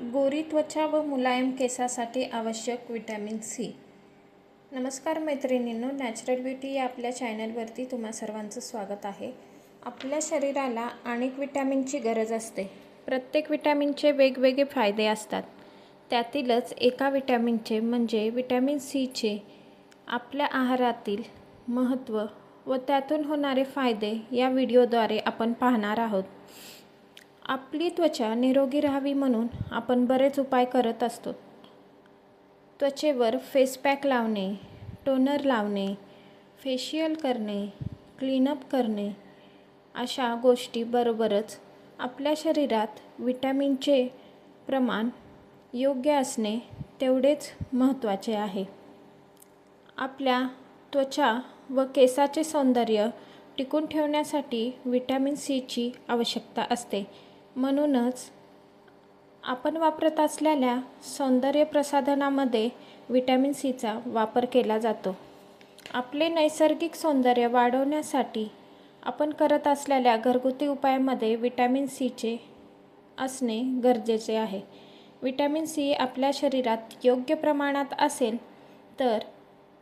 गोरी त्वचा व मुलायम केसासाठी आवश्यक विटॅमिन सी. नमस्कार मैत्रिणींनो नॅचरल ब्युटी या आपल्या चॅनलवरती तुम्हा सर्वांचं स्वागत आहे. आपल्या शरीराला अनेक विटॅमिनची गरज असते. प्रत्येक विटॅमिनचे वेगवेगळे फायदे असतात. त्यातीलच एका विटॅमिनचे म्हणजे विटॅमिन सीचे आपल्या आहारातील महत्त्व व त्यातून होणारे फायदे या व्हिडिओद्वारे आपण पाहणार आहोत. आपली त्वचा निरोगी राहावी म्हणून आपण बरेच उपाय करत असतो. त्वचेवर फेस पॅक लावणे टोनर लावणे फेशियल करणे क्लीनअप करणे अशा गोष्टीबरोबरच आपल्या शरीरात विटॅमिनचे प्रमाण योग्य असणे तेवढेच महत्त्वाचे आहे. आपल्या त्वचा व केसाचे सौंदर्य टिकून ठेवण्यासाठी विटॅमिन सीची आवश्यकता असते. म्हणूनच आपण वापरत असलेल्या सौंदर्य प्रसाधनामध्ये विटॅमिन सीचा वापर केला जातो. आपले नैसर्गिक सौंदर्य वाढवण्यासाठी आपण करत असलेल्या घरगुती उपायामध्ये विटॅमिन सीचे असणे गरजेचे आहे. विटॅमिन सी आपल्या शरीरात योग्य प्रमाणात असेल तर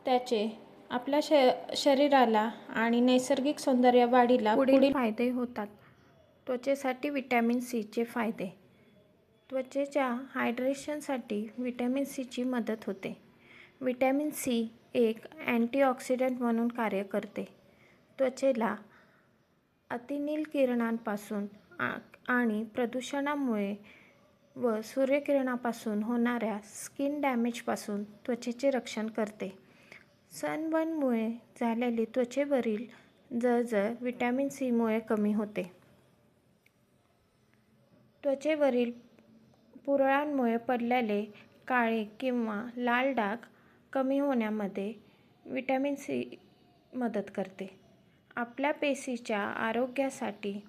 त्याचे आपल्या श शरीराला आणि नैसर्गिक सौंदर्य वाढीला पुढील फायदे होतात. त्वचेसाठी विटॅमिन सीचे फायदे. त्वचेच्या हायड्रेशनसाठी विटॅमिन सीची मदत होते. विटॅमिन सी एक अँटीऑक्सिडंट म्हणून कार्य करते. त्वचेला अतिनील किरणांपासून आ आणि प्रदूषणामुळे व सूर्यकिरणापासून होणाऱ्या स्किन डॅमेजपासून त्वचेचे रक्षण करते. सनबर्नमुळे झालेली त्वचेवरील जळजळ विटॅमिन सीमुळे कमी होते. त्वचेवरील पुरळांमुळे पडलेले काळे किंवा लाल डाग कमी होण्यामध्ये विटॅमिन सी मदत करते. आपल्या पेशीच्या आरोग्यासाठी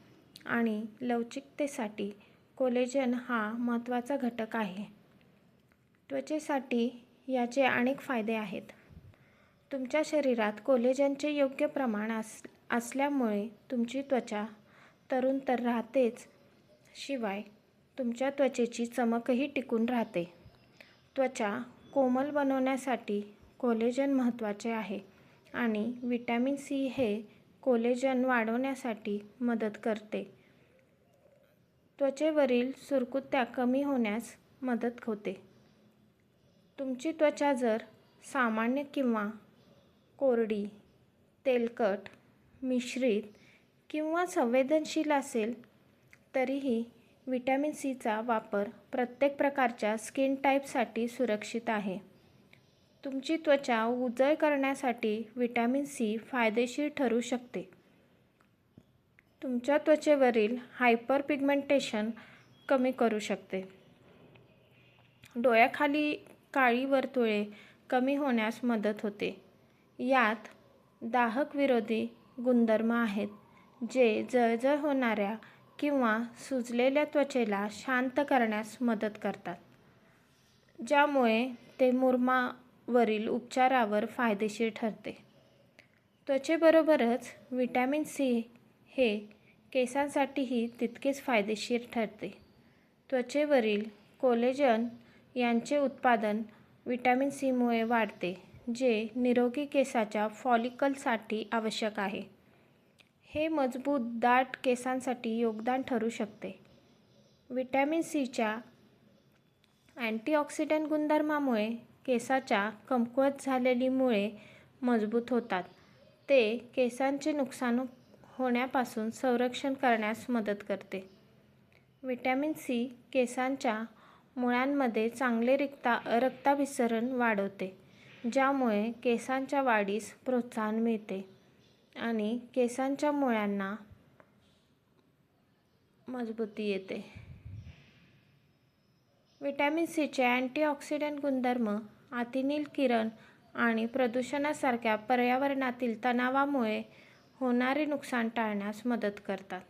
आणि लवचिकतेसाठी कोलेजन हा महत्त्वाचा घटक आहे. त्वचेसाठी याचे अनेक फायदे आहेत. तुमच्या शरीरात कोलेजनचे योग्य प्रमाण अस असल्यामुळे तुमची त्वचा तरुण तर राहतेच शिवाय तुमच्या त्वचेची चमकही टिकून राहते. त्वचा कोमल बनवण्यासाठी कोलेजन महत्त्वाचे आहे आणि विटॅमिन सी हे कोलेजन वाढवण्यासाठी मदत करते. त्वचेवरील सुरकुत्या कमी होण्यास मदत होते. तुमची त्वचा जर सामान्य किंवा कोरडी तेलकट मिश्रित किंवा संवेदनशील असेल तरीही विटॅमिन सीचा वापर प्रत्येक प्रकारच्या स्किन टाईपसाठी सुरक्षित आहे. तुमची त्वचा उजळ करण्यासाठी विटॅमिन सी फायदेशीर ठरू शकते. तुमच्या त्वचेवरील हायपर पिगमेंटेशन कमी करू शकते. डोळ्याखाली काळी वर्तुळे कमी होण्यास मदत होते. यात दाहक विरोधी गुणधर्म आहेत जे जळजळ होणाऱ्या किंवा सुजलेल्या त्वचेला शांत करण्यास मदत करतात ज्यामुळे ते मुरमावरील उपचारावर फायदेशीर ठरते. त्वचेबरोबरच विटॅमिन सी हे केसांसाठीही तितकेच फायदेशीर ठरते. त्वचेवरील कोलेजन यांचे उत्पादन विटॅमिन सीमुळे वाढते जे निरोगी केसाच्या फॉलिकलसाठी आवश्यक आहे. हे मजबूत दाट केसांसाठी योगदान ठरू शकते. विटॅमिन सीच्या अँटीऑक्सिडंट गुणधर्मामुळे केसाच्या कमकुवत झालेली मुळे मजबूत होतात. ते केसांचे नुकसान होण्यापासून संरक्षण करण्यास मदत करते. विटॅमिन सी केसांच्या मुळांमध्ये चांगले रिक्ता रक्ताभिसरण वाढवते ज्यामुळे केसांच्या वाढीस प्रोत्साहन मिळते. आणि केसांच्या मुळ्यांना मजबूती येते. व्हिटॅमिन सीचे अँटीऑक्सिडंट गुणधर्म अतिनील किरण आणि प्रदूषणासारख्या पर्यावरणातील तणावामुळे होणारे नुकसान टाळण्यास मदत करतात.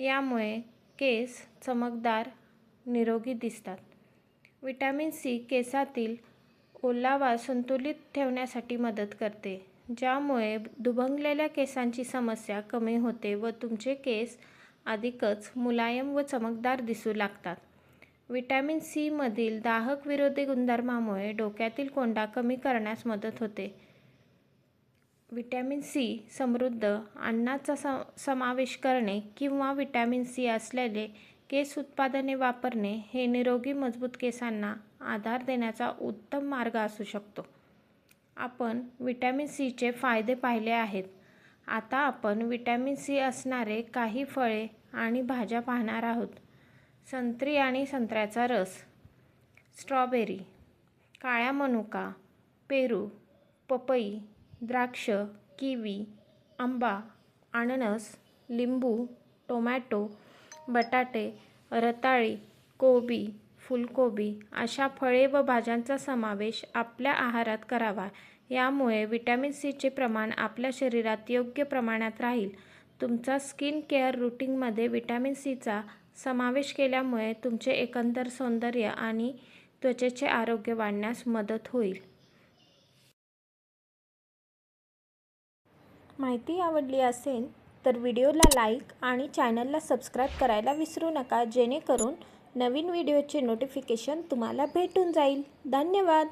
यामुळे केस चमकदार निरोगी दिसतात. विटॅमिन सी केसातील ओलावा संतुलित ठेवण्यासाठी मदत करते. ज्यामुळे दुभंगलेल्या केसांची समस्या कमी होते व तुमचे केस अधिकच मुलायम व चमकदार दिसू लागतात. विटॅमिन सीमधील दाहक विरोधी गुणधर्मामुळे डोक्यातील कोंडा कमी करण्यास मदत होते. विटॅमिन सी समृद्ध अन्नाचा स समावेश करणे किंवा विटॅमिन सी असलेले केस उत्पादने वापरणे हे निरोगी मजबूत केसांना आधार देण्याचा उत्तम मार्ग असू शकतो. आपण विटॅमिन सीचे फायदे पाहिले आहेत. आता आपण विटॅमिन सी असणारे काही फळे आणि भाज्या पाहणार आहोत. संत्री आणि संत्र्याचा रस स्ट्रॉबेरी काळ्या मनुका पेरू पपई द्राक्ष किवी आंबा अननस लिंबू टोमॅटो बटाटे रताळी कोबी फुलकोबी अशा फळे व भाज्यांचा समावेश आपल्या आहारात करावा. यामुळे विटॅमिन सीचे प्रमाण आपल्या शरीरात योग्य प्रमाणात राहील. तुमचा स्किन केअर रुटीनमध्ये विटॅमिन सीचा समावेश केल्यामुळे तुमचे एकंदर सौंदर्य आणि त्वचेचे आरोग्य वाढण्यास मदत होईल. माहिती आवडली असेल तर व्हिडिओला लाईक आणि चॅनलला सबस्क्राईब करायला विसरू नका. जेणेकरून नवीन व्हिडिओचे नोटिफिकेशन तुम्हाला भेटून जाईल. धन्यवाद.